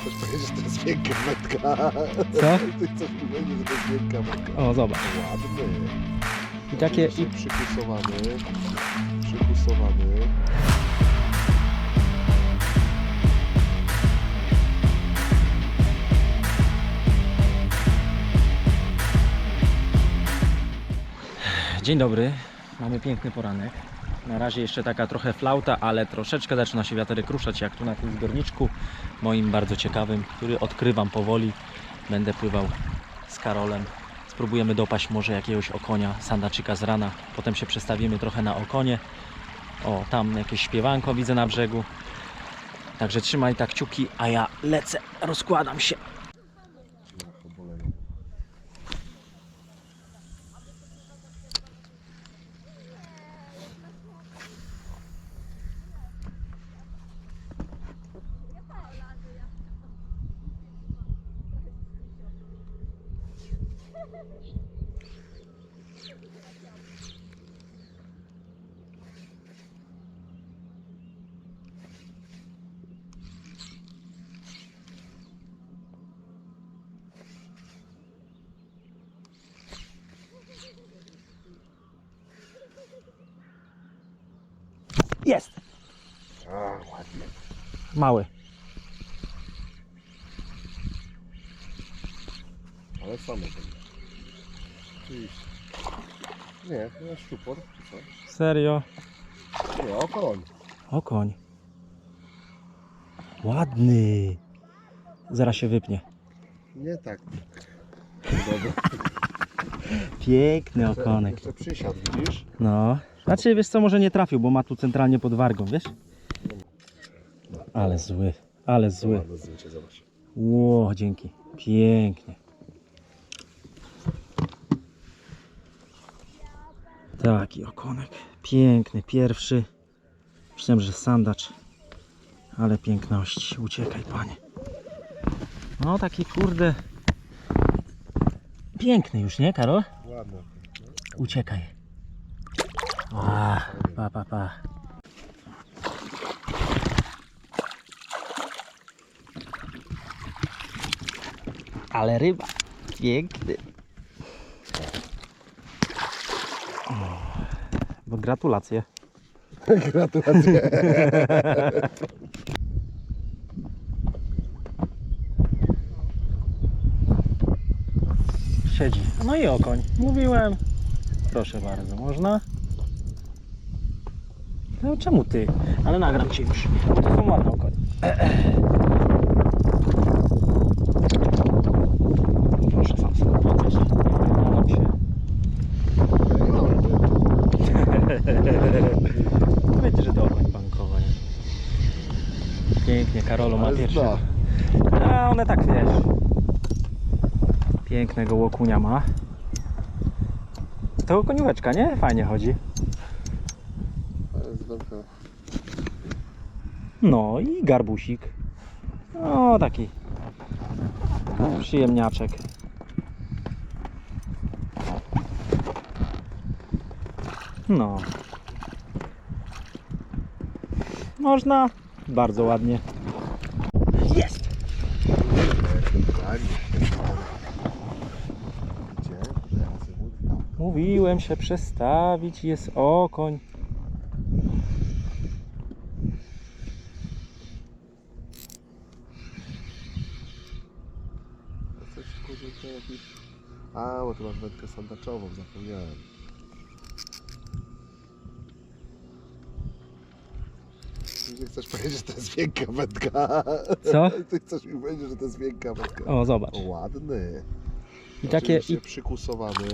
Chcesz powiedzieć, że to jest miękka wędka? Co? Ty chcesz powiedzieć, że to jest miękka wędka? O, zobacz. Ładny. I takie... I... Przykusowany. Przykusowany. Dzień dobry, mamy piękny poranek. Na razie jeszcze taka trochę flauta, ale troszeczkę zaczyna się wiaterek ruszać, jak tu na tym zbiorniczku moim bardzo ciekawym, który odkrywam powoli. Będę pływał z Karolem. Spróbujemy dopaść może jakiegoś okonia, sandaczyka z rana. Potem się przestawimy trochę na okonie. O, tam jakieś śpiewanko widzę na brzegu. Także trzymaj tak kciuki, a ja lecę, rozkładam się. Jest! A, ładnie. Mały. Ale Oczywiście. Nie, to jest szupor, czy Serio? co? Nie, okoń. Okoń. Ładny. Zaraz się wypnie. Nie tak. Dobra. Piękny okonek. Jeszcze przysiadł, widzisz? No. Znaczy, wiesz co, może nie trafił, bo ma tu centralnie pod wargą, wiesz? Ale zły, ale zły. Ładne zdjęcie, zobacz. Ło, dzięki. Pięknie. Taki okonek. Piękny, pierwszy. Myślałem, że sandacz. Ale piękności. Uciekaj, panie. No, taki kurde. Piękny już, nie, Karol? Ładne. Uciekaj. A, pa, pa, pa. Ale ryba. Piękny. O, Bo gratulacje. Gratulacje. Siedzi. No i okoń. Mówiłem. Proszę bardzo, można? No czemu ty? Ale nagram cię już. To są ładne okonie. E, e. Proszę sam sobie podnieść. Nagram się. Wiecie, że to okoń bankowy. Pięknie, Zna. A one tak wiesz. Pięknego łokunia ma. To konióweczka, nie? Fajnie chodzi. Jest. No i garbusik. No taki przyjemniaczek. No. Można. Bardzo ładnie. Jest! Ładnie. Gdzie? Azymut? Mówiłem się przestawić, jest okoń. Coś kurde jakiś... A, bo tu masz wędkę sandaczową, zapomniałem. Nie chcesz powiedzieć, że to jest miękka wędka? Co? Ty chcesz mi powiedzieć, że to jest miękka wędka? O, zobacz. Ładny. I takie. Oczywiście I, przykusowany.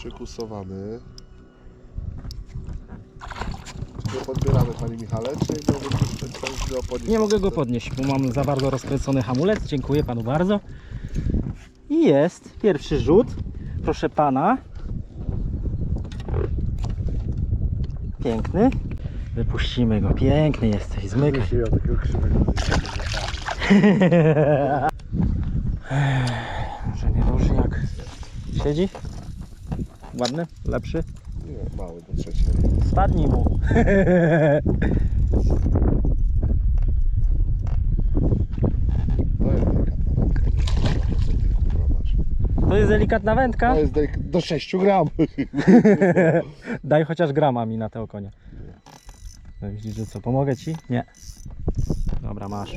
Przykusowany. Czy go podbieramy, Panie Michale? Czy pan go podnieść? nie mogę go podnieść, bo mam za bardzo rozkręcony hamulec. Dziękuję panu bardzo. I jest pierwszy rzut. Proszę pana. Piękny. Wypuścimy go. Piękny jesteś. Zmykaj. Nie miał takiego krzywego. Może nie duży jak siedzi. Ładny, lepszy. Nie, mały do trzeciej. Spadnij mu. To jest delikatna wędka. To jest delikatna wędka. To jest delik- do 6 gram. Daj chociaż grama mi na te okonie. No widzisz, że co, pomogę ci? Nie. Dobra, masz.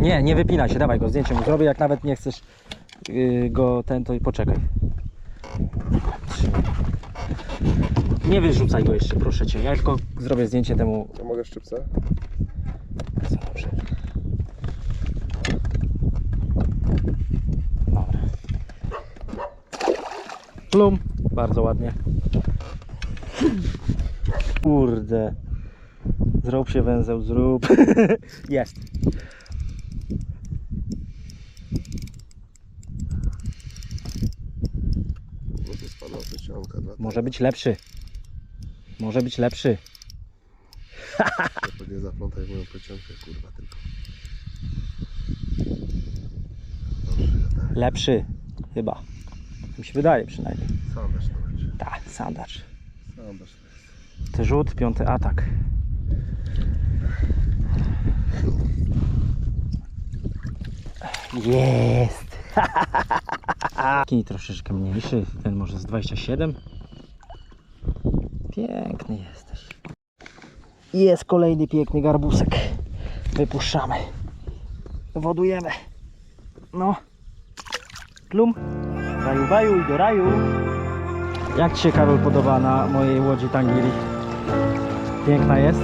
Nie, nie wypinaj się, dawaj go, zdjęcie mu zrobię, jak nawet nie chcesz go ten, to i poczekaj. Nie wyrzucaj go jeszcze, proszę cię. Ja tylko zrobię zdjęcie temu. Ja mogę szczypce? Dobrze. Dobra. Plum. Bardzo ładnie. Kurde. Zrób się węzeł, zrób. Jest. No to Może być lepszy. Może być lepszy. Nie zaplątaj moją plecionkę, kurwa, tylko. Tak. Lepszy. Chyba. Mi się wydaje przynajmniej. Sandaż to będzie. Tak, sandacz. Sandaż to jest. Ty rzut, piąty atak. Jest! Taki troszeczkę mniejszy, ten może z 27. Piękny jesteś. Jest kolejny piękny garbusek. Wypuszczamy. Wodujemy. No. Plum. Raju, baju i do raju. Jak Ci się Karol podoba na mojej łodzi Tangiri? Piękna jest.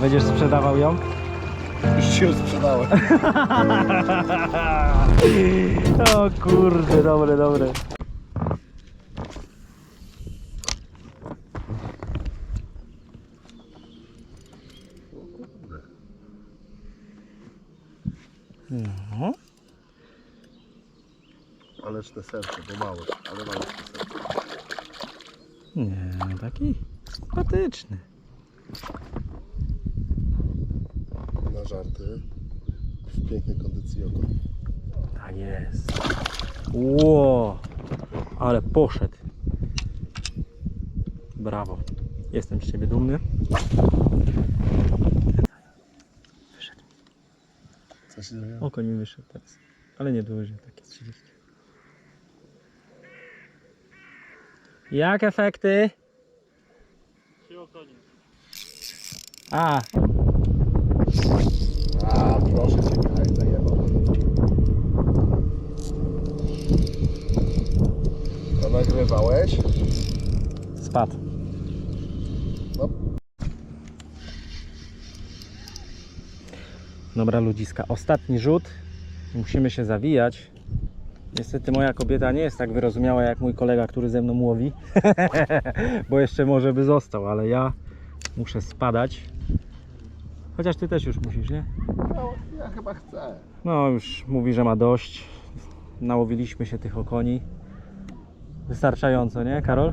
Będziesz sprzedawał ją? Już ci ją sprzedałem. O kurde, dobre, dobre. No, Ależ te serce, bo małe, ale małe te serce. nie, no taki sympatyczny. Na żarty. W pięknej kondycji oko. Tak jest. Ło, ale poszedł. Brawo. Jestem z Ciebie dumny. Wyszedł. Co się dzieje? Oko mi wyszedł teraz. Ale nie duży, takie 30. Jak efekty? A, A, proszę cię, nagrywałeś? spadł. No. Dobra ludziska, ostatni rzut. Musimy się zawijać. Niestety moja kobieta nie jest tak wyrozumiała jak mój kolega, który ze mną łowi. Bo jeszcze może by został, ale ja muszę spadać. Chociaż ty też już musisz, nie? No, ja chyba chcę. No już mówi, że ma dość. Nałowiliśmy się tych okoni. Wystarczająco, nie Karol?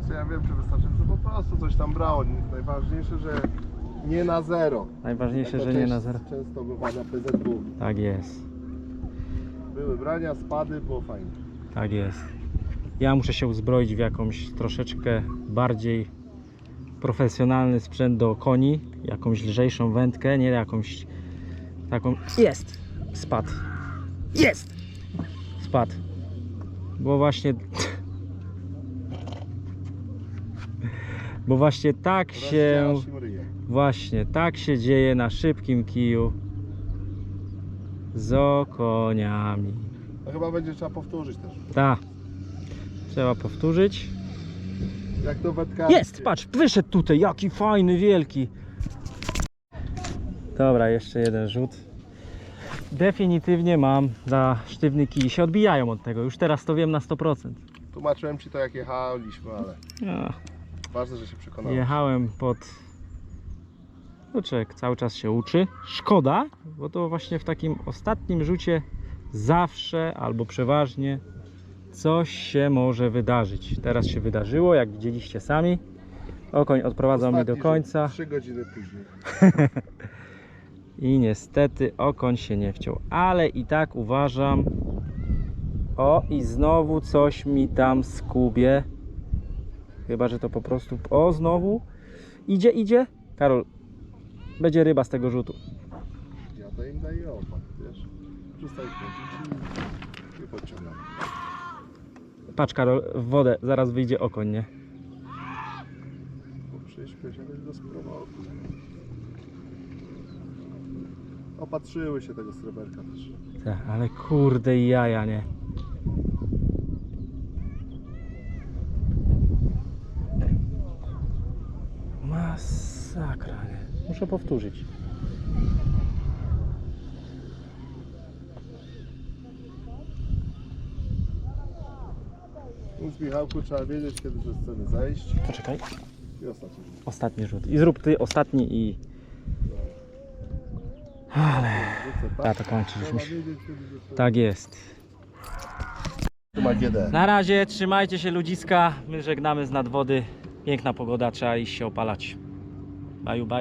Znaczy, ja wiem, czy wystarczająco, po prostu coś tam brało. Najważniejsze, że nie na zero. Najważniejsze, że nie na zero. Często bywa na PZW. Tak jest. Były brania, spady, było fajnie. Tak jest. Ja muszę się uzbroić w jakąś troszeczkę bardziej profesjonalny sprzęt do koni, jakąś lżejszą wędkę, nie jakąś taką. Jest! Spadł. Jest! Spadł. Bo właśnie. Bo właśnie tak się. Właśnie tak się dzieje na szybkim kiju z okoniami. No chyba będzie trzeba powtórzyć też. Tak. Trzeba powtórzyć. Jak to wędkarskie. Jest, patrz, wyszedł tutaj, jaki fajny, wielki. Dobra, jeszcze jeden rzut. Definitywnie mam za sztywny kij. Się odbijają od tego, już teraz to wiem na 100%. Tłumaczyłem ci to jak jechaliśmy, ale No, ważne, że się przekonałem. jechałem pod... Uczek cały czas się uczy. Szkoda, bo to właśnie w takim ostatnim rzucie zawsze albo przeważnie coś się może wydarzyć. Teraz się wydarzyło, jak widzieliście sami. Okoń odprowadzał mnie do Ostatni końca. Trzy godziny później. I niestety okoń się nie wciął. Ale i tak uważam, O, i znowu coś mi tam skubie. Chyba, że to po prostu. O, znowu. Idzie, idzie. Karol, będzie ryba z tego rzutu. Ja to im daję opak, wiesz. Przestań kręcić i, i podciągam. Patrz, Karol, w wodę zaraz wyjdzie okoń, nie? Bo do spróbował. Opatrzyły się tego sreberka też. Tak, ale kurde jaja, nie? Masakra, nie? Muszę powtórzyć. Więc Michałku trzeba wiedzieć kiedy ze sceny zejść. Poczekaj. I ostatni rzut. Ostatni rzut. I zrób ty ostatni i... Ale... Rzucę, Ja to kończy, już Trzeba wiedzieć kiedy sceny. Tak jest. Tu ma GD. Na razie, trzymajcie się ludziska. My żegnamy z nadwody. Piękna pogoda, trzeba iść się opalać. Baju, baju.